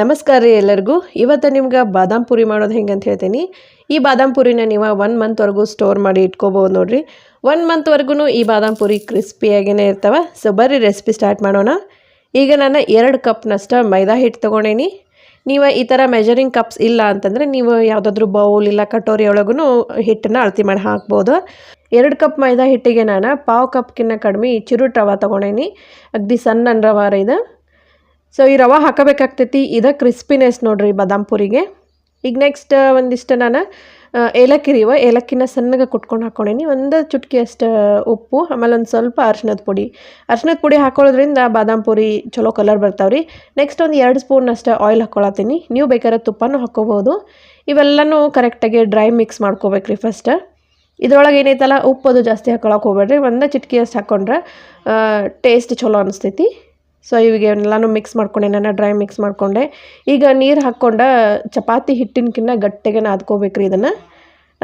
ನಮಸ್ಕಾರ ರೀ ಎಲ್ಲರಿಗೂ. ಇವತ್ತು ನಿಮ್ಗೆ ಬಾದಾಮ್ ಪುರಿ ಮಾಡೋದು ಹೆಂಗೆ ಅಂತ ಹೇಳ್ತೀನಿ. ಈ ಬಾದಾಮ್ ಪುರಿನ ನೀವು ಒನ್ ಮಂತ್ವರೆಗೂ ಸ್ಟೋರ್ ಮಾಡಿ ಇಟ್ಕೋಬೋದು ನೋಡಿರಿ. ಒನ್ ಮಂತ್ವರೆಗೂ ಈ ಬಾದಾಮ್ ಪುರಿ ಕ್ರಿಸ್ಪಿಯಾಗೇ ಇರ್ತವೆ. ಸೊ ಬರ್ರಿ ರೆಸಿಪಿ ಸ್ಟಾರ್ಟ್ ಮಾಡೋಣ. ಈಗ ನಾನು ಎರಡು ಕಪ್ನಷ್ಟು ಮೈದಾ ಹಿಟ್ಟು ತೊಗೊಂಡೇನಿ. ನೀವು ಈ ಥರ ಮೆಜರಿಂಗ್ ಕಪ್ಸ್ ಇಲ್ಲ ಅಂತಂದರೆ ನೀವು ಯಾವುದಾದ್ರೂ ಬೌಲ್ ಇಲ್ಲ ಕಟೋರಿ ಒಳಗೂ ಹಿಟ್ಟನ್ನು ಅಳತಿ ಮಾಡಿ ಹಾಕ್ಬೋದು. ಎರಡು ಕಪ್ ಮೈದಾ ಹಿಟ್ಟಿಗೆ ನಾನು ಪಾವು ಕಪ್ಕಿನ್ನ ಕಡಿಮೆ ಚಿರುಟ್ ರವೆ ತೊಗೊಂಡೇನಿ. ಅಗ್ದಿ ಸಣ್ಣ ರವಾರ ಇದು. ಸೊ ಈ ರವೆ ಹಾಕಬೇಕಾಗ್ತೈತಿ. ಇದು ಕ್ರಿಸ್ಪಿನೆಸ್ ನೋಡ್ರಿ ಬಾದಾಮ್ ಪುರಿಗೆ. ಈಗ ನೆಕ್ಸ್ಟ್ ಒಂದಿಷ್ಟು ನಾನು ಏಲಕ್ಕಿ ರೀವ ಏಲಕ್ಕಿನ ಸಣ್ಣಗೆ ಕುಟ್ಕೊಂಡು ಹಾಕ್ಕೊಂಡೀನಿ ಒಂದು ಚುಟ್ಕಿ ಅಷ್ಟು ಉಪ್ಪು, ಆಮೇಲೆ ಒಂದು ಸ್ವಲ್ಪ ಅರ್ಶಿನದ ಪುಡಿ. ಅರ್ಶಿನದ ಪುಡಿ ಹಾಕೊಳ್ಳೋದ್ರಿಂದ ಬಾದಾಮ್ ಪುರಿ ಚಲೋ ಕಲರ್ ಬರ್ತಾವ್ರಿ. ನೆಕ್ಸ್ಟ್ ಒಂದು ಎರಡು ಸ್ಪೂನ್ ಅಷ್ಟು ಆಯಿಲ್ ಹಾಕ್ಕೊಳತ್ತೀನಿ ನೀವು ಬೇಕಾದ್ರೆ ತುಪ್ಪನೂ ಹಾಕ್ಕೋಬೋದು ಇವೆಲ್ಲನೂ ಕರೆಕ್ಟಾಗಿ ಡ್ರೈ ಮಿಕ್ಸ್ ಮಾಡ್ಕೋಬೇಕ್ರಿ ಫಸ್ಟ್ ಇದ್ರೊಳಗೆ ಏನೈತಲ್ಲ ಉಪ್ಪು ಅದು ಜಾಸ್ತಿ ಹಾಕೊಳಕ್ಕೆ ಹೋಗ್ಬೇಡ್ರಿ. ಒಂದು ಚಿಟ್ಕಿ ಅಷ್ಟು ಹಾಕ್ಕೊಂಡ್ರೆ ಟೇಸ್ಟ್ ಚಲೋ ಅನಿಸ್ತೈತಿ. ಸೊ ಇವಿಗೆ ಎಲ್ಲನೂ ಮಿಕ್ಸ್ ಮಾಡ್ಕೊಂಡೆ ನಾನು ಡ್ರೈ ಮಿಕ್ಸ್ ಮಾಡಿಕೊಂಡೆ. ಈಗ ನೀರು ಹಾಕ್ಕೊಂಡ ಚಪಾತಿ ಹಿಟ್ಟಿನಕಿನ್ನ ಗಟ್ಟಿಗೆ ನಾದ್ಕೋಬೇಕ್ರಿ ಇದನ್ನು.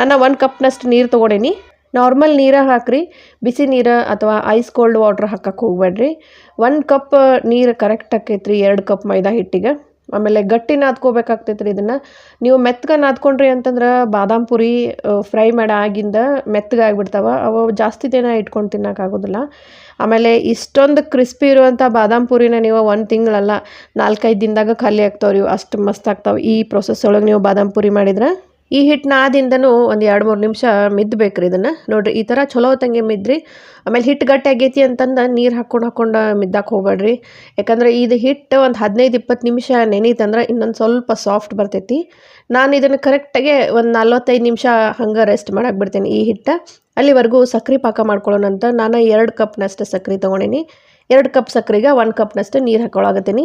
ನಾನು ಒಂದು ಕಪ್ನಷ್ಟು ನೀರು ತೊಗೊಂಡೇನಿ. ನಾರ್ಮಲ್ ನೀರು ಹಾಕ್ರಿ, ಬಿಸಿ ನೀರು ಅಥವಾ ಐಸ್ ಕೋಲ್ಡ್ ವಾಟ್ರ್ ಹಾಕಕ್ಕೆ ಹೋಗ್ಬೇಡ್ರಿ ಒಂದು ಕಪ್ ನೀರು ಕರೆಕ್ಟ್ ಆಕೈತ್ರಿ, ಎರಡು ಕಪ್ ಮೈದಾ ಹಿಟ್ಟಿಗೆ. ಆಮೇಲೆ ಗಟ್ಟಿ ನಾದ್ಕೋಬೇಕಾಗ್ತೈತೆ ರೀ ಇದನ್ನು. ನೀವು ಮೆತ್ತಗೆ ನಾದ್ಕೊಂಡ್ರಿ ಅಂತಂದ್ರೆ ಬಾದಾಮ್ ಪುರಿ ಫ್ರೈ ಮಾಡಿ ಆಗಿಂದ ಮೆತ್ತಗೆ ಆಗಿಬಿಡ್ತಾವೆ. ಅವು ಜಾಸ್ತಿ ದಿನ ಇಟ್ಕೊಂಡು ತಿನ್ನೋಕ್ಕಾಗೋದಿಲ್ಲ ಆಮೇಲೆ ಇಷ್ಟೊಂದು ಕ್ರಿಸ್ಪಿ ಇರುವಂಥ ಬಾದಾಮ್ ಪುರಿನ ನೀವು ಒಂದು ತಿಂಗಳಲ್ಲ ನಾಲ್ಕೈದು ದಿನದಾಗ ಖಾಲಿ ಆಗ್ತಾವೆ ರೀ, ಅಷ್ಟು ಮಸ್ತ್ ಆಗ್ತಾವೆ. ಈ ಪ್ರೊಸೆಸ್ ಒಳಗೆ ನೀವು ಬಾದಾಮ್ ಪುರಿ ಮಾಡಿದ್ರೆ ಈ ಹಿಟ್ಟನ್ನ ಆದಿಂದನೂ ಒಂದು ಎರಡು ಮೂರು ನಿಮಿಷ ಮಿದ್ಬೇಕ್ರಿ ಇದನ್ನು. ನೋಡಿರಿ, ಈ ಥರ ಚಲೋ ಹೊತ್ತಂಗೆ ಮಿದ್ರಿ. ಆಮೇಲೆ ಹಿಟ್ಟು ಗಟ್ಟಿ ಆಗೈತಿ ಅಂತಂದು ನೀರು ಹಾಕ್ಕೊಂಡು ಹಾಕ್ಕೊಂಡು ಮಿದ್ದಾಕೆ ಹೋಗ್ಬೇಡ್ರಿ. ಯಾಕಂದ್ರೆ ಇದು ಹಿಟ್ಟು ಒಂದು ಹದಿನೈದು ಇಪ್ಪತ್ತು ನಿಮಿಷ ನೆನೀತಂದ್ರೆ ಇನ್ನೊಂದು ಸ್ವಲ್ಪ ಸಾಫ್ಟ್ ಬರ್ತೈತಿ. ನಾನು ಇದನ್ನು ಕರೆಕ್ಟಾಗೆ ಒಂದು ನಲ್ವತ್ತೈದು ನಿಮಿಷ ಹಂಗೆ ರೆಸ್ಟ್ ಮಾಡಕ್ಕೆ ಬಿಡ್ತೀನಿ ಈ ಹಿಟ್ಟು. ಅಲ್ಲಿವರೆಗೂ ಸಕ್ರೆ ಪಾಕ ಮಾಡ್ಕೊಳ್ಳೋಣ ಅಂತ ನಾನು ಎರಡು ಕಪ್ನಷ್ಟು ಸಕ್ರೆ ತೊಗೊಂಡೀನಿ. ಎರಡು ಕಪ್ ಸಕ್ರೆಗೆ ಒಂದು ಕಪ್ನಷ್ಟು ನೀರು ಹಾಕ್ಕೊಳಗತ್ತೀನಿ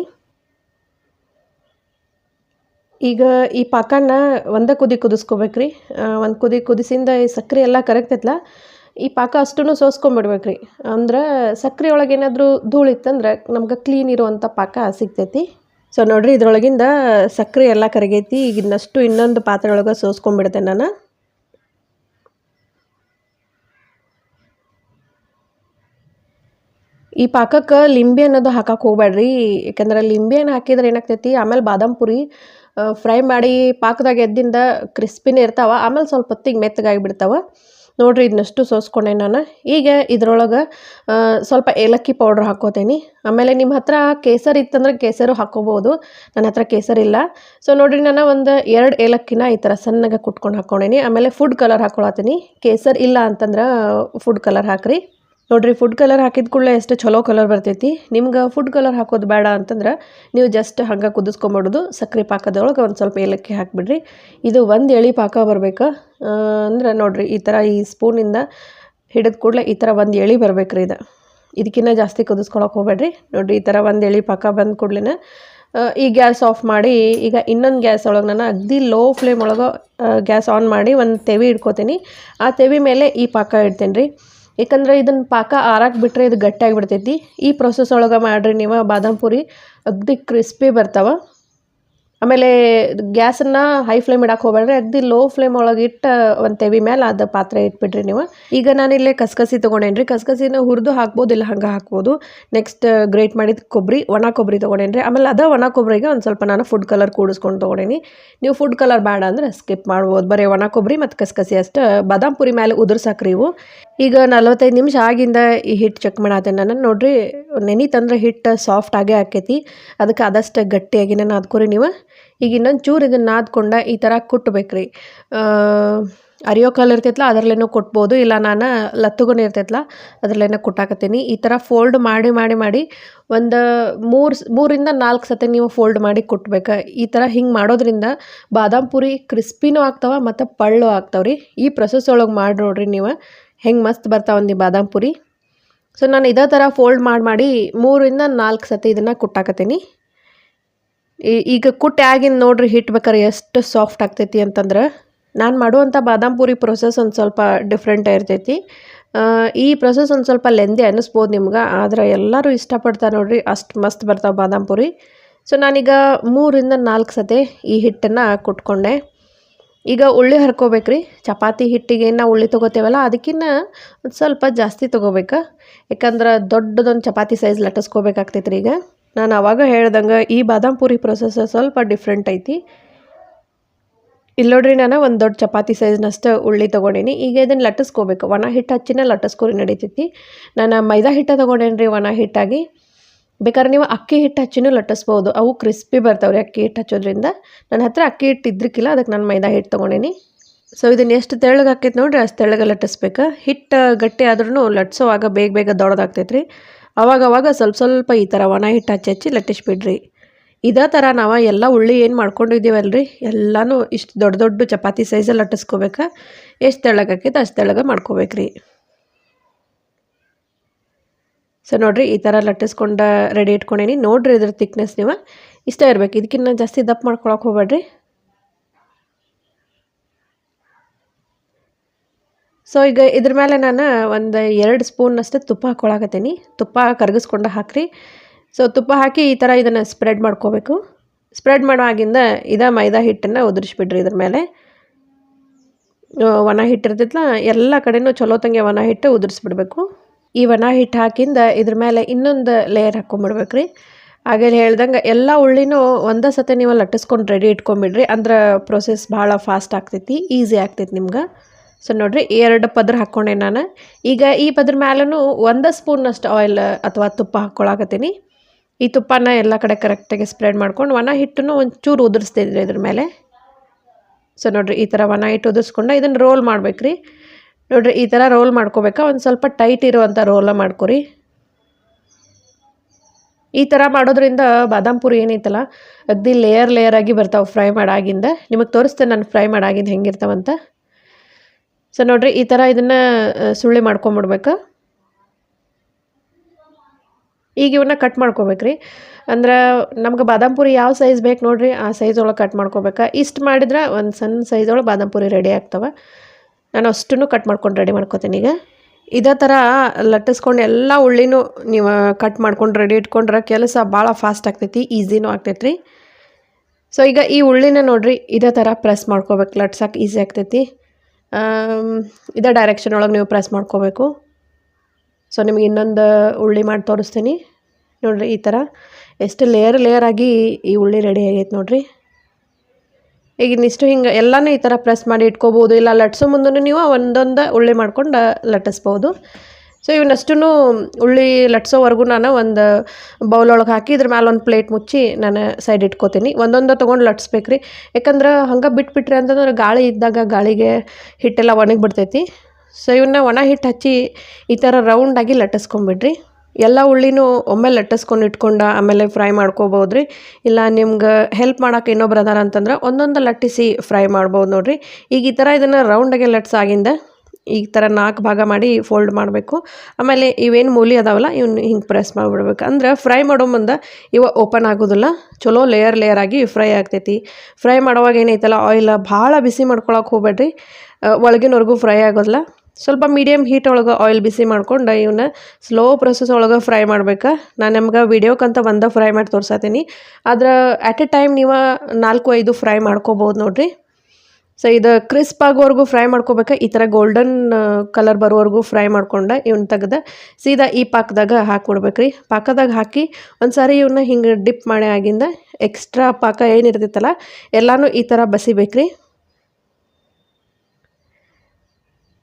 ಈಗ ಈ ಪಾಕನ ಒಂದು ಕುದಿ ಕುದಿಸ್ಕೋಬೇಕ್ರಿ. ಒಂದು ಕುದಿ ಕುದಿಸಿಂದ ಈ ಸಕ್ಕರೆ ಎಲ್ಲ ಕರಗ್ತೈತಲ್ಲ ಈ ಪಾಕ ಅಷ್ಟೂ ಸೋಸ್ಕೊಂಬಿಡ್ಬೇಕ್ರಿ ಅಂದ್ರೆ ಸಕ್ಕರೆ ಒಳಗೆ ಏನಾದರೂ ಧೂಳು ಇತ್ತಂದ್ರೆ ನಮ್ಗೆ ಕ್ಲೀನ್ ಇರುವಂಥ ಪಾಕ ಸಿಗ್ತೈತಿ. ಸೊ ನೋಡಿರಿ ಇದ್ರೊಳಗಿಂದ ಸಕ್ಕರೆ ಎಲ್ಲ ಕರಗೈತಿ. ಈಗ ಇನ್ನಷ್ಟು ಇನ್ನೊಂದು ಪಾತ್ರೆ ಒಳಗೆ ನಾನು. ಈ ಪಾಕಕ್ಕೆ ಲಿಂಬೆ ಅನ್ನೋದು ಹಾಕಕ್ಕೆ ಹೋಗ್ಬೇಡ್ರಿ ಯಾಕಂದ್ರೆ ಲಿಂಬೆ ಹಣ್ಣು ಹಾಕಿದ್ರೆ ಏನಾಗ್ತೈತಿ? ಆಮೇಲೆ ಬಾದಾಮ್ ಪುರಿ ಫ್ರೈ ಮಾಡಿ ಪಾಕದಾಗ ಎದ್ದಿಂದ ಕ್ರಿಸ್ಪಿನೇ ಇರ್ತಾವ, ಆಮೇಲೆ ಸ್ವಲ್ಪ ಹೊತ್ತಿಗೆ ಮೆತ್ತಗಾಗಿ ಬಿಡ್ತಾವೆ ನೋಡ್ರಿ ಇದನ್ನಷ್ಟು ಸೋಸ್ಕೊಂಡೆ ನಾನು. ಈಗ ಇದ್ರೊಳಗೆ ಸ್ವಲ್ಪ ಏಲಕ್ಕಿ ಪೌಡ್ರ್ ಹಾಕೋತೇನೆ. ಆಮೇಲೆ ನಿಮ್ಮ ಹತ್ರ ಕೇಸರಿ ಇತ್ತಂದ್ರೆ ಕೇಸರು ಹಾಕೋಬೋದು. ನನ್ನ ಹತ್ರ ಕೇಸರಿಲ್ಲ ಸೊ ನೋಡ್ರಿ ನಾನು ಒಂದು ಎರಡು ಏಲಕ್ಕಿನ ಈ ಥರ ಸಣ್ಣಗೆ ಕುಟ್ಕೊಂಡು ಹಾಕ್ಕೊಂಡೇನಿ ಆಮೇಲೆ ಫುಡ್ ಕಲರ್ ಹಾಕೊಳತ್ತೀನಿ. ಕೇಸರ್ ಇಲ್ಲ ಅಂತಂದ್ರೆ ಫುಡ್ ಕಲರ್ ಹಾಕ್ರಿ. ನೋಡ್ರಿ ಫುಡ್ ಕಲರ್ ಹಾಕಿದ ಕೂಡಲೇ ಎಷ್ಟು ಚಲೋ ಕಲರ್ ಬರ್ತೈತಿ. ನಿಮ್ಗೆ ಫುಡ್ ಕಲರ್ ಹಾಕೋದು ಬೇಡ ಅಂತಂದ್ರೆ ನೀವು ಜಸ್ಟ್ ಹಂಗೆ ಕುದಿಸ್ಕೊಂಬಿಡೋದು ಸಕ್ಕರೆ ಪಾಕದೊಳಗೆ ಒಂದು ಸ್ವಲ್ಪ ಏಲಕ್ಕಿ ಹಾಕಿಬಿಡ್ರಿ. ಇದು ಒಂದು ಎಳಿ ಪಾಕ ಬರಬೇಕು. ಅಂದ್ರೆ ನೋಡಿರಿ, ಈ ಥರ ಈ ಸ್ಪೂನಿಂದ ಹಿಡಿದ ಕೂಡಲೇ ಈ ಥರ ಒಂದು ಎಳೆ ಬರ್ಬೇಕ್ರಿ ಇದು. ಇದಕ್ಕಿಂತ ಜಾಸ್ತಿ ಕುದಿಸ್ಕೊಳಕ್ಕೆ ಹೋಗಬೇಡ್ರಿ. ನೋಡಿರಿ, ಈ ಥರ ಒಂದು ಎಳಿ ಪಾಕ ಬಂದ ಕೂಡಲೇ ಈ ಗ್ಯಾಸ್ ಆಫ್ ಮಾಡಿ, ಈಗ ಇನ್ನೊಂದು ಗ್ಯಾಸ್ ಒಳಗೆ ನಾನು ಅಗ್ದಿ ಲೋ ಫ್ಲೇಮ್ ಒಳಗೆ ಗ್ಯಾಸ್ ಆನ್ ಮಾಡಿ ಒಂದು ತೆವಿ ಇಟ್ಕೋತೀನಿ. ಆ ತೆವಿ ಮೇಲೆ ಈ ಪಾಕ ಇಡ್ತೇನೆ ರೀ ಯಾಕಂದ್ರೆ ಇದನ್ನ ಪಾಕ ಆರಾಕ್ ಬಿಟ್ಟರೆ ಇದು ಗಟ್ಟಿಯಾಗಿ ಬಿಡ್ತೈತಿ ಈ ಪ್ರೊಸೆಸ್ ಒಳಗೆ ಮಾಡಿರಿ ನೀವು ಬಾದಾಮ್ ಪುರಿ. ಅಗ್ದಿ ಕ್ರಿಸ್ಪಿ ಬರ್ತಾವ. ಆಮೇಲೆ ಗ್ಯಾಸನ್ನು ಹೈ ಫ್ಲೇಮ್ ಇಡಕ್ಕೆ ಹೋಗ್ಬೇಡ್ರಿ. ಅಗ್ದಿ ಲೋ ಫ್ಲೇಮ್ ಒಳಗೆ ಇಟ್ಟು ಒಂದು ತೆವಿ ಮೇಲೆ ಅದು ಪಾತ್ರೆ ಇಟ್ಬಿಡ್ರಿ ನೀವು. ಈಗ ನಾನಿಲ್ಲೇ ಕಸಕಸಿ ತೊಗೊಂಡೇನ್ರಿ. ಕಸ್ಕಸಿನ ಹುರಿದು ಹಾಕ್ಬೋದು, ಇಲ್ಲ ಹಂಗೆ ಹಾಕ್ಬೋದು. ನೆಕ್ಸ್ಟ್ ಗ್ರೇಟ್ ಮಾಡಿದ ಕೊಬ್ಬರಿ ಒಣ ಕೊಬ್ಬರಿ ತೊಗೊಂಡೇನ್ರಿ. ಆಮೇಲೆ ಅದ ಒಣ ಕೊಬ್ಬರಿಗೆ ಒಂದು ಸ್ವಲ್ಪ ನಾನು ಫುಡ್ ಕಲರ್ ಕೂಡಿಸ್ಕೊಂಡು ತೊಗೊಂಡೇನಿ. ನೀವು ಫುಡ್ ಕಲರ್ ಬೇಡ ಅಂದ್ರೆ ಸ್ಕಿಪ್ ಮಾಡ್ಬೋದು. ಬರೀ ಒಣ ಕೊಬ್ಬರಿ ಮತ್ತು ಕಸಕಸಿ ಅಷ್ಟು. ಬಾದಾಮ್ ಪುರಿ ಮೇಲೆ ಉದುರ್ಸಾಕ್ರಿ ಇವು. ಈಗ ನಲ್ವತ್ತೈದು ನಿಮಿಷ ಆಗಿಂದ ಈ ಹಿಟ್ಟು ಚೆಕ್ ಮಾಡಾತೇನೆ ನಾನು. ನೋಡ್ರಿ ನೆನಿತಂದ್ರೆ ಹಿಟ್ಟು ಸಾಫ್ಟ್ ಆಗೇ ಆಕೈತಿ ಅದಕ್ಕೆ ಆದಷ್ಟು ನಾನು ನಾದ್ಕೊರಿ ನೀವು. ಈಗ ಇನ್ನೊಂದು ಚೂರು ಇದನ್ನು ನಾದ್ಕೊಂಡ ಈ ಥರ ಕುಟ್ಟಬೇಕ್ರಿ ಅರಿಯೋ ಕಲ್ ಇರ್ತೈತಲ್ಲ ಅದರಲ್ಲೇನೋ ಕೊಟ್ಬೋದು, ಇಲ್ಲ ನಾನು ಲತ್ತುಗುನ ಇರ್ತೈತಲ್ಲ ಅದರಲ್ಲೇನೋ ಕುಟ್ಟಾಕತ್ತೀನಿ. ಈ ಥರ ಫೋಲ್ಡ್ ಮಾಡಿ ಮಾಡಿ ಮಾಡಿ ಒಂದು ಮೂರು ಮೂರಿಂದ ನಾಲ್ಕು ಸತಿ ನೀವು ಫೋಲ್ಡ್ ಮಾಡಿ ಕುಟ್ಬೇಕು. ಈ ಥರ ಹಿಂಗೆ ಮಾಡೋದ್ರಿಂದ ಬಾದಾಮ್ ಪುರಿ ಕ್ರಿಸ್ಪಿನೂ ಆಗ್ತಾವ ಮತ್ತು ಪಳ್ಳು ಆಗ್ತಾವ್ರಿ. ಈ ಪ್ರೊಸೆಸ್ ಒಳಗೆ ಮಾಡಿ ನೋಡ್ರಿ ನೀವು. ಹೆಂಗೆ ಮಸ್ತ್ ಬರ್ತಾವಂದು ಬಾದಾಮ್ ಪುರಿ. ಸೊ ನಾನು ಇದೇ ಥರ ಫೋಲ್ಡ್ ಮಾಡಿ ಮಾಡಿ ಮೂರಿಂದ ನಾಲ್ಕು ಸತಿ ಇದನ್ನು ಕುಟ್ಟಾಕತ್ತೀನಿ. ಈಗ ಕುಟ್ಟಿ ಆಗಿನ ನೋಡ್ರಿ ಹಿಟ್ಟು ಬೇಕಾರೆ ಎಷ್ಟು ಸಾಫ್ಟ್ ಆಗ್ತೈತಿ ಅಂತಂದ್ರೆ ನಾನು ಮಾಡುವಂಥ ಬಾದಾಮ್ ಪೂರಿ ಪ್ರೊಸೆಸ್ ಒಂದು ಸ್ವಲ್ಪ ಡಿಫ್ರೆಂಟ್ ಇರ್ತೈತಿ ಈ ಪ್ರೊಸೆಸ್ ಒಂದು ಸ್ವಲ್ಪ ಲೆಂದಿ ಅನ್ನಿಸ್ಬೋದು ನಿಮ್ಗೆ, ಆದ್ರೆ ಎಲ್ಲರೂ ಇಷ್ಟಪಡ್ತಾರೆ ನೋಡ್ರಿ, ಅಷ್ಟು ಮಸ್ತ್ ಬರ್ತಾವೆ ಬಾದಾಮ್ ಪೂರಿ. ಸೊ ನಾನೀಗ ಮೂರಿಂದ ನಾಲ್ಕು ಸತಿ ಈ ಹಿಟ್ಟನ್ನು ಕುಟ್ಕೊಂಡೆ. ಈಗ ಉಳ್ಳಿ ಹರ್ಕೋಬೇಕ್ರಿ. ಚಪಾತಿ ಹಿಟ್ಟಿಗೆ ನಾವು ಉಳ್ಳಿ ತೊಗೋತೇವಲ್ಲ, ಅದಕ್ಕಿನ್ನ ಒಂದು ಸ್ವಲ್ಪ ಜಾಸ್ತಿ ತೊಗೋಬೇಕು. ಯಾಕಂದ್ರೆ ದೊಡ್ಡದೊಂದು ಚಪಾತಿ ಸೈಜ್ ಲಟ್ಟಿಸ್ಕೋಬೇಕಾಗ್ತೈತೆ ರೀ ಈಗ. ನಾನು ಅವಾಗ ಹೇಳ್ದಂಗೆ ಈ ಬಾದಾಮ್ ಪೂರಿ ಪ್ರೊಸೆಸ್ ಸ್ವಲ್ಪ ಡಿಫ್ರೆಂಟ್ ಐತಿ. ಇಲ್ಲಿ ನೋಡ್ರಿ ನಾನು ಒಂದು ದೊಡ್ಡ ಚಪಾತಿ ಸೈಜ್ನಷ್ಟು ಉಳ್ಳಿ ತೊಗೊಂಡೀನಿ. ಈಗ ಇದನ್ನು ಲಟ್ಟಿಸ್ಕೋಬೇಕು. ಒಣ ಹಿಟ್ಟು ಹಚ್ಚಿನ ಲಟ್ಟಿಸ್ಕೋರಿ ನಡೀತೈತಿ. ನಾನು ಮೈದಾ ಹಿಟ್ಟು ತೊಗೊಂಡೇನಿ ಒಣ ಹಿಟ್ಟಾಗಿ. ಬೇಕಾದ್ರೆ ನೀವು ಅಕ್ಕಿ ಹಿಟ್ಟು ಹಚ್ಚಿನೂ ಲಟ್ಟಿಸ್ಬೋದು. ಅವು ಕ್ರಿಸ್ಪಿ ಬರ್ತಾವ್ರಿ ಅಕ್ಕಿ ಹಿಟ್ಟು ಹಚ್ಚೋದ್ರಿಂದ. ನನ್ನ ಹತ್ರ ಅಕ್ಕಿ ಹಿಟ್ಟು ಇದ್ರಕ್ಕಿಲ್ಲ ಅದಕ್ಕೆ ನಾನು ಮೈದಾ ಹಿಟ್ಟು ತೊಗೊಂಡೀನಿ. ಸೊ ಇದನ್ನು ಎಷ್ಟು ತೆಳ್ಳಗೆ ಹಾಕೈತೆ ನೋಡ್ರಿ ಅಷ್ಟು ತೆಳ್ಳಗೆ ಲಟ್ಟಿಸ್ಬೇಕು. ಹಿಟ್ಟು ಗಟ್ಟಿ ಆದ್ರೂ ಲಟ್ಸೋವಾಗ ಬೇಗ ಬೇಗ ದೊಡ್ಡದಾಗ್ತೈತೆ ರೀ ಅವಾಗ ಅವಾಗ ಸ್ವಲ್ಪ ಸ್ವಲ್ಪ ಈ ಥರ ಒಣ ಹಿಟ್ಟು ಹಚ್ಚಿ ಹಚ್ಚಿ ಲಟ್ಟಿಸ್ಬಿಡ್ರಿ. ಇದೇ ಥರ ನಾವು ಎಲ್ಲ ಉಳ್ಳಿ ಏನು ಮಾಡ್ಕೊಂಡಿದ್ದೀವಲ್ರಿ? ಎಲ್ಲನೂ ಇಷ್ಟು ದೊಡ್ಡ ದೊಡ್ಡ ಚಪಾತಿ ಸೈಜಲ್ಲಿ ಲಟ್ಟಿಸ್ಕೋಬೇಕು. ಎಷ್ಟು ಆಕೈತೆ ಅಷ್ಟು ತೆಳ್ಳಗೆ ಮಾಡ್ಕೋಬೇಕ್ರಿ. ಸೊ ನೋಡಿರಿ, ಈ ಥರ ಲಟ್ಟಿಸ್ಕೊಂಡು ರೆಡಿ ಇಟ್ಕೊಂಡೇನಿ. ನೋಡಿರಿ ಇದ್ರ ತಿಕ್ನೆಸ್ ನೀವು. ಇಷ್ಟ ಇರಬೇಕು. ಇದಕ್ಕಿಂತ ಜಾಸ್ತಿ ದಪ್ಪ ಮಾಡ್ಕೊಳಕ್ಕೆ ಹೋಗ್ಬೇಡ್ರಿ. ಸೊ ಈಗ ಇದ್ರ ಮೇಲೆ ನಾನು ಒಂದು ಎರಡು ಸ್ಪೂನಷ್ಟು ತುಪ್ಪ ಹಾಕ್ಕೊಳಕತ್ತೀನಿ ತುಪ್ಪ ಕರಗಿಸ್ಕೊಂಡು ಹಾಕ್ರಿ. ಸೊ ತುಪ್ಪ ಹಾಕಿ ಈ ಥರ ಇದನ್ನು ಸ್ಪ್ರೆಡ್ ಮಾಡ್ಕೋಬೇಕು. ಸ್ಪ್ರೆಡ್ ಮಾಡೋ ಆಗಿಂದ ಇದ ಮೈದಾ ಹಿಟ್ಟನ್ನು ಉದುರಿಸ್ಬಿಡ್ರಿ ಇದ್ರ ಮೇಲೆ ಒಣ ಹಿಟ್ಟು ಇರ್ತೈತಲ್ಲ ಎಲ್ಲ ಕಡೆನೂ ಚಲೋ ತಂಗೆ ಒಣ ಹಿಟ್ಟು ಉದುರಿಸ್ಬಿಡ್ಬೇಕು. ಈ ಒಣ ಹಿಟ್ಟು ಹಾಕಿಂದ ಇದ್ರ ಮೇಲೆ ಇನ್ನೊಂದು ಲೇಯರ್ ಹಾಕ್ಕೊಂಬಿಡ್ಬೇಕು ರೀ ಹಾಗೆ ಹೇಳ್ದಂಗೆ ಎಲ್ಲ ಉಳ್ಳಿನೂ ಒಂದೇ ಸತಿ ನೀವು ಲಟ್ಟಿಸ್ಕೊಂಡು ರೆಡಿ ಇಟ್ಕೊಂಬಿಡ್ರಿ. ಅಂದ್ರೆ ಪ್ರೊಸೆಸ್ ಭಾಳ ಫಾಸ್ಟ್ ಆಗ್ತೈತಿ ಈಸಿ ಆಗ್ತೈತಿ ನಿಮ್ಗೆ. ಸೊ ನೋಡಿರಿ ಎರಡು ಪದ್ರ ಹಾಕ್ಕೊಂಡೆ ನಾನು. ಈಗ ಈ ಪದ್ರ ಮ್ಯಾಲೂ ಒಂದು ಸ್ಪೂನಷ್ಟು ಆಯಿಲ್ ಅಥವಾ ತುಪ್ಪ ಹಾಕ್ಕೊಳಕತ್ತೀನಿ. ಈ ತುಪ್ಪನ ಎಲ್ಲ ಕಡೆ ಕರೆಕ್ಟಾಗಿ ಸ್ಪ್ರೆಡ್ ಮಾಡ್ಕೊಂಡು ಒಣ ಹಿಟ್ಟನ್ನು ಒಂಚೂರು ಉದುರಿಸ್ತಿದ್ರಿ ಇದ್ರ ಮೇಲೆ. ಸೊ ನೋಡಿರಿ, ಈ ಥರ ಒಣ ಹಿಟ್ಟು ಉದುರಿಸ್ಕೊಂಡು ಇದನ್ನು ರೋಲ್ ಮಾಡ್ಬೇಕ್ರಿ. ನೋಡಿರಿ, ಈ ಥರ ರೋಲ್ ಮಾಡ್ಕೋಬೇಕಾ? ಒಂದು ಸ್ವಲ್ಪ ಟೈಟ್ ಇರುವಂಥ ರೋಲ ಮಾಡ್ಕೊರಿ. ಈ ಥರ ಮಾಡೋದ್ರಿಂದ ಬಾದಾಮ್ ಪುರಿ ಏನೈತಲ್ಲ ಅಗ್ದಿ ಲೇಯರ್ ಲೇಯರ್ ಆಗಿ ಬರ್ತಾವೆ ಫ್ರೈ ಮಾಡಾಗಿಂದ. ನಿಮಗೆ ತೋರಿಸ್ತೇನೆ, ನಾನು ಫ್ರೈ ಮಾಡಾಗಿಂದ ಹೆಂಗಿರ್ತಾವಂತ. ಸೊ ನೋಡಿರಿ, ಈ ಥರ ಇದನ್ನು ಸುಳ್ಳಿ ಮಾಡ್ಕೊಂಬಿಡ್ಬೇಕು. ಈಗ ಇವನ್ನ ಕಟ್ ಮಾಡ್ಕೋಬೇಕ್ರಿ. ಅಂದ್ರೆ, ನಮ್ಗೆ ಬಾದಾಮ್ ಪುರಿ ಯಾವ ಸೈಜ್ ಬೇಕು ನೋಡಿರಿ, ಆ ಸೈಜ್ ಒಳಗೆ ಕಟ್ ಮಾಡ್ಕೋಬೇಕಾ. ಇಷ್ಟು ಮಾಡಿದ್ರೆ ಒಂದು ಸಣ್ಣ ಸೈಜ್ ಒಳಗೆ ಬಾದಾಮ್ ಪುರಿ ರೆಡಿ ಆಗ್ತವೆ. ನಾನು ಅಷ್ಟನ್ನು ಕಟ್ ಮಾಡ್ಕೊಂಡು ರೆಡಿ ಮಾಡ್ಕೋತೀನಿ ಈಗ. ಇದೇ ಥರ ಲಟ್ಟಿಸ್ಕೊಂಡು ಎಲ್ಲ ಉಳ್ಳಿನೂ ನೀವು ಕಟ್ ಮಾಡ್ಕೊಂಡು ರೆಡಿ ಇಟ್ಕೊಂಡ್ರೆ ಕೆಲಸ ಭಾಳ ಫಾಸ್ಟ್ ಆಗ್ತೈತಿ ಈಸಿನೂ ಆಗ್ತೈತಿ ಸೊ ಈಗ ಈ ಉಳ್ಳಿನ ನೋಡಿರಿ, ಇದೇ ಥರ ಪ್ರೆಸ್ ಮಾಡ್ಕೋಬೇಕು ಲಟ್ಸಕ್ಕೆ ಈಸಿ ಆಗ್ತೈತಿ. ಇದೇ ಡೈರೆಕ್ಷನ್ ಒಳಗೆ ನೀವು ಪ್ರೆಸ್ ಮಾಡ್ಕೋಬೇಕು. ಸೊ ನಿಮಗೆ ಇನ್ನೊಂದು ಉಳ್ಳಿ ಮಾಡಿ ತೋರಿಸ್ತೀನಿ. ನೋಡಿರಿ, ಈ ಥರ ಎಷ್ಟು ಲೇಯರ್ ಲೇಯರ್ ಆಗಿ ಈ ಉಳ್ಳಿ ರೆಡಿ ಆಗೈತೆ ನೋಡಿರಿ. ಈಗ ಇನ್ನಿಷ್ಟು ಹಿಂಗೆ ಎಲ್ಲನೂ ಈ ಥರ ಪ್ರೆಸ್ ಮಾಡಿ ಇಟ್ಕೋಬೋದು, ಇಲ್ಲ ಲಟ್ಸೋ ಮುಂದೂ ನೀವು ಒಂದೊಂದು ಉಳ್ಳಿ ಮಾಡ್ಕೊಂಡು ಲಟ್ಟಿಸ್ಬೋದು. ಸೊ ಇವನ್ನಷ್ಟು ಉಳ್ಳಿ ಲಟ್ಸೋವರೆಗೂ ನಾನು ಒಂದು ಬೌಲ್ ಒಳಗೆ ಹಾಕಿ ಇದ್ರ ಮೇಲೆ ಒಂದು ಪ್ಲೇಟ್ ಮುಚ್ಚಿ ನಾನು ಸೈಡ್ ಇಟ್ಕೋತೀನಿ. ಒಂದೊಂದು ತೊಗೊಂಡು ಲಟ್ಸ್ಬೇಕು ರೀ ಯಾಕಂದ್ರೆ ಹಂಗೆ ಬಿಟ್ಬಿಟ್ರಿ ಅಂತಂದ್ರೆ ಗಾಳಿ ಇದ್ದಾಗ ಗಾಳಿಗೆ ಹಿಟ್ಟೆಲ್ಲ ಒಣಗಿ ಬಿಡ್ತೈತಿ. ಸೊ ಇವನ್ನ ಒಣ ಹಿಟ್ಟು ಹಚ್ಚಿ ಈ ಥರ ರೌಂಡಾಗಿ ಲಟ್ಟಿಸ್ಕೊಂಬಿಡ್ರಿ. ಎಲ್ಲ ಉಳ್ಳಿನೂ ಒಮ್ಮೆ ಲಟ್ಟಿಸ್ಕೊಂಡು ಇಟ್ಕೊಂಡು ಆಮೇಲೆ ಫ್ರೈ ಮಾಡ್ಕೋಬೋದು ರೀ ಇಲ್ಲ ನಿಮ್ಗೆ ಹೆಲ್ಪ್ ಮಾಡೋಕೆ ಇನ್ನೊಬ್ರು ಅದಾರ ಅಂತಂದ್ರೆ ಒಂದೊಂದು ಲಟ್ಟಿಸಿ ಫ್ರೈ ಮಾಡ್ಬೋದು ನೋಡಿರಿ. ಈಗ ಈ ಥರ ಇದನ್ನು ರೌಂಡಾಗೆ ಲಟ್ಸಾಗಿಂದ ಈ ಥರ ನಾಲ್ಕು ಭಾಗ ಮಾಡಿ ಫೋಲ್ಡ್ ಮಾಡಬೇಕು. ಆಮೇಲೆ ಇವೇನು ಮೂಲಿ ಅದಾವಲ್ಲ ಇವನ್ನ ಹಿಂಗೆ ಪ್ರೆಸ್ ಮಾಡಿಬಿಡ್ಬೇಕು. ಅಂದ್ರೆ ಫ್ರೈ ಮಾಡೋ ಮುಂದೆ ಇವ ಓಪನ್ ಆಗೋದಿಲ್ಲ. ಚಲೋ ಲೇಯರ್ ಲೇಯರ್ ಆಗಿ ಫ್ರೈ ಆಗ್ತೈತಿ. ಫ್ರೈ ಮಾಡೋವಾಗ ಏನೈತಲ್ಲ, ಆಯಿಲ್ ಭಾಳ ಬಿಸಿ ಮಾಡ್ಕೊಳಕ್ಕೆ ಹೋಗ್ಬೇಡ್ರಿ. ಒಳಗಿನವರೆಗೂ ಫ್ರೈ ಆಗೋದಿಲ್ಲ. ಸ್ವಲ್ಪ ಮೀಡಿಯಮ್ ಹೀಟ್ ಒಳಗೆ ಆಯಿಲ್ ಬಿಸಿ ಮಾಡ್ಕೊಂಡು ಇವನ್ನ ಸ್ಲೋ ಪ್ರೊಸೆಸ್ ಒಳಗೆ ಫ್ರೈ ಮಾಡ್ಬೇಕು. ನಾನು ನಿಮ್ಗೆ ವಿಡಿಯೋಕ್ಕಂತ ಒಂದ ಫ್ರೈ ಮಾಡಿ ತೋರ್ಸತ್ತೀನಿ ಆದ್ರೆ ಆ್ಯಟ್ ಎ ಟೈಮ್ ನೀವು ನಾಲ್ಕು ಐದು ಫ್ರೈ ಮಾಡ್ಕೋಬೋದು ನೋಡಿರಿ. ಸೊ ಇದು ಕ್ರಿಸ್ಪ್ ಆಗೋವರೆಗೂ ಫ್ರೈ ಮಾಡ್ಕೋಬೇಕು? ಈ ಥರ ಗೋಲ್ಡನ್ ಕಲರ್ ಬರೋವರೆಗೂ ಫ್ರೈ ಮಾಡ್ಕೊಂಡು ಇವ್ನ ತೆಗೆದ ಸೀದಾ ಈ ಪಾಕದಾಗ ಹಾಕ್ಬಿಡ್ಬೇಕ್ರಿ. ಪಾಕದಾಗ ಹಾಕಿ ಒಂದು ಸಾರಿ ಇವನ್ನ ಹಿಂಗೆ ಡಿಪ್ ಮಾಡಿ ಆಗಿಂದ ಎಕ್ಸ್ಟ್ರಾ ಪಾಕ ಏನಿರ್ತೈತಲ್ಲ ಎಲ್ಲನೂ ಈ ಥರ ಬಸಿಬೇಕು ರೀ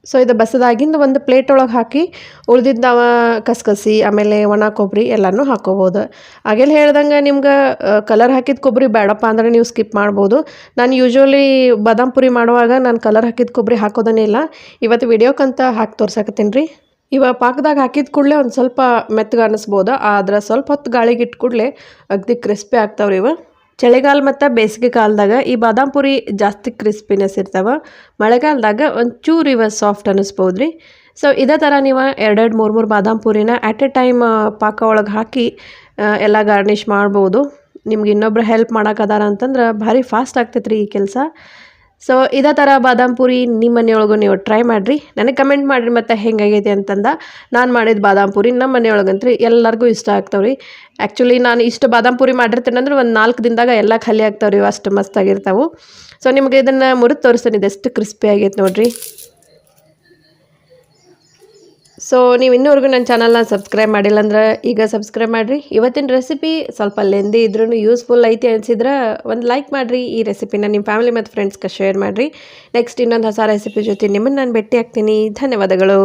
ಸೊ ಇದು ಬಸದಾಗಿಂದ ಒಂದು ಪ್ಲೇಟ್ ಒಳಗೆ ಹಾಕಿ ಉಳಿದಿದ್ದ ಕಸಕಸಿ, ಆಮೇಲೆ ಒಣ ಕೊಬ್ಬರಿ ಎಲ್ಲನೂ ಹಾಕೋಬೋದು. ಹಾಗೆಲ್ಲ ಹೇಳ್ದಂಗೆ ನಿಮ್ಗೆ ಕಲರ್ ಹಾಕಿದ ಕೊಬ್ಬರಿ ಬೇಡಪ್ಪ ಅಂದರೆ ನೀವು ಸ್ಕಿಪ್ ಮಾಡ್ಬೋದು. ನಾನು ಯೂಶ್ವಲಿ ಬಾದಾಮ್ ಪುರಿ ಮಾಡುವಾಗ ನಾನು ಕಲರ್ ಹಾಕಿದ ಕೊಬ್ಬರಿ ಹಾಕೋದೇ ಇಲ್ಲ. ಇವತ್ತು ವಿಡಿಯೋಕ್ಕಂತ ಹಾಕಿ ತೋರ್ಸಕತ್ತೀನಿ ರೀ. ಇವಾಗ ಪಾಕದಾಗ ಹಾಕಿದ ಕೂಡಲೇ ಒಂದು ಸ್ವಲ್ಪ ಮೆತ್ತಗೆ ಅನ್ನಿಸ್ಬೋದು ಆದ್ರೆ ಸ್ವಲ್ಪ ಹೊತ್ತು ಗಾಳಿಗೆ ಇಟ್ಟು ಕೂಡಲೇ ಅಗ್ದಿ ಕ್ರಿಸ್ಪಿ ಆಗ್ತಾವ್ರಿ ಇವ. ಚಳಿಗಾಲ ಮತ್ತು ಬೇಸಿಗೆ ಕಾಲದಾಗ ಈ ಬಾದಾಮ್ ಪುರಿ ಜಾಸ್ತಿ ಕ್ರಿಸ್ಪಿನೆಸ್ ಇರ್ತಾವೆ. ಮಳೆಗಾಲದಾಗ ಒಂಚೂರು ಇವ ಸಾಫ್ಟ್ ಅನ್ನಿಸ್ಬೋದು ರೀ ಸೊ ಇದೇ ಥರ ನೀವು ಎರಡೆರಡು ಮೂರು ಮೂರು ಬಾದಾಮ್ ಪುರಿನ ಆ್ಯಟ್ ಎ ಟೈಮ್ ಪಾಕ ಒಳಗೆ ಹಾಕಿ ಎಲ್ಲ ಗಾರ್ನಿಶ್ ಮಾಡ್ಬೋದು. ನಿಮ್ಗೆ ಇನ್ನೊಬ್ರು ಹೆಲ್ಪ್ ಮಾಡೋಕ್ಕದಾರ ಅಂತಂದ್ರೆ ಭಾರಿ ಫಾಸ್ಟ್ ಆಗ್ತೈತೆ ರೀ ಈ ಕೆಲಸ. ಸೊ ಇದೇ ಥರ ಬಾದಾಮ್ ಪೂರಿ ನಿಮ್ಮ ಮನೆಯೊಳಗೂ ನೀವು ಟ್ರೈ ಮಾಡಿರಿ. ನನಗೆ ಕಮೆಂಟ್ ಮಾಡಿರಿ ಮತ್ತು ಹೆಂಗಾಗೈತೆ ಅಂತಂದ. ನಾನು ಮಾಡಿದ ಬಾದಾಮ್ ಪೂರಿ ನಮ್ಮ ಮನೆಯೊಳಗಂತ್ರಿ ಎಲ್ಲರಿಗೂ ಇಷ್ಟ ಆಗ್ತಾವೆ ರೀ ಆ್ಯಕ್ಚುಲಿ ನಾನು ಇಷ್ಟು ಬಾದಾಮ್ ಪೂರಿ ಮಾಡಿರ್ತೇನೆ ಅಂದ್ರೆ ಒಂದು ನಾಲ್ಕು ದಿನದಾಗ ಎಲ್ಲ ಖಾಲಿ ಆಗ್ತಾವೆ ರೀ ಅಷ್ಟು ಮಸ್ತಾಗಿರ್ತಾವೆ ಸೊ ನಿಮಗೆ ಇದನ್ನು ಮುರಿದು ತೋರಿಸ್ತೀನಿ ಇದೆಷ್ಟು ಕ್ರಿಸ್ಪಿ ಆಗೈತೆ ನೋಡಿರಿ. ಸೊ ನೀವು ಇನ್ನೂವರೆಗೂ ನನ್ನ ಚಾನಲ್ನ ಸಬ್ಸ್ಕ್ರೈಬ್ ಮಾಡಿಲ್ಲ ಅಂದ್ರೆ ಈಗ ಸಬ್ಸ್ಕ್ರೈಬ್ ಮಾಡಿರಿ. ಇವತ್ತಿನ ರೆಸಿಪಿ ಸ್ವಲ್ಪ ಲೆಂದಿ ಇದ್ರೂ ಯೂಸ್ಫುಲ್ ಐತಿ ಅನಿಸಿದ್ರೆ ಒಂದು ಲೈಕ್ ಮಾಡಿರಿ. ಈ ರೆಸಿಪಿನ ನಿಮ್ಮ ಫ್ಯಾಮಿಲಿ ಮತ್ತು ಫ್ರೆಂಡ್ಸ್ಗೆ ಶೇರ್ ಮಾಡಿರಿ. ನೆಕ್ಸ್ಟ್ ಇನ್ನೊಂದು ಹೊಸ ರೆಸಿಪಿ ಜೊತೆ ನಿಮ್ಮನ್ನು ನಾನು ಭೇಟಿ ಆಗ್ತೀನಿ. ಧನ್ಯವಾದಗಳು.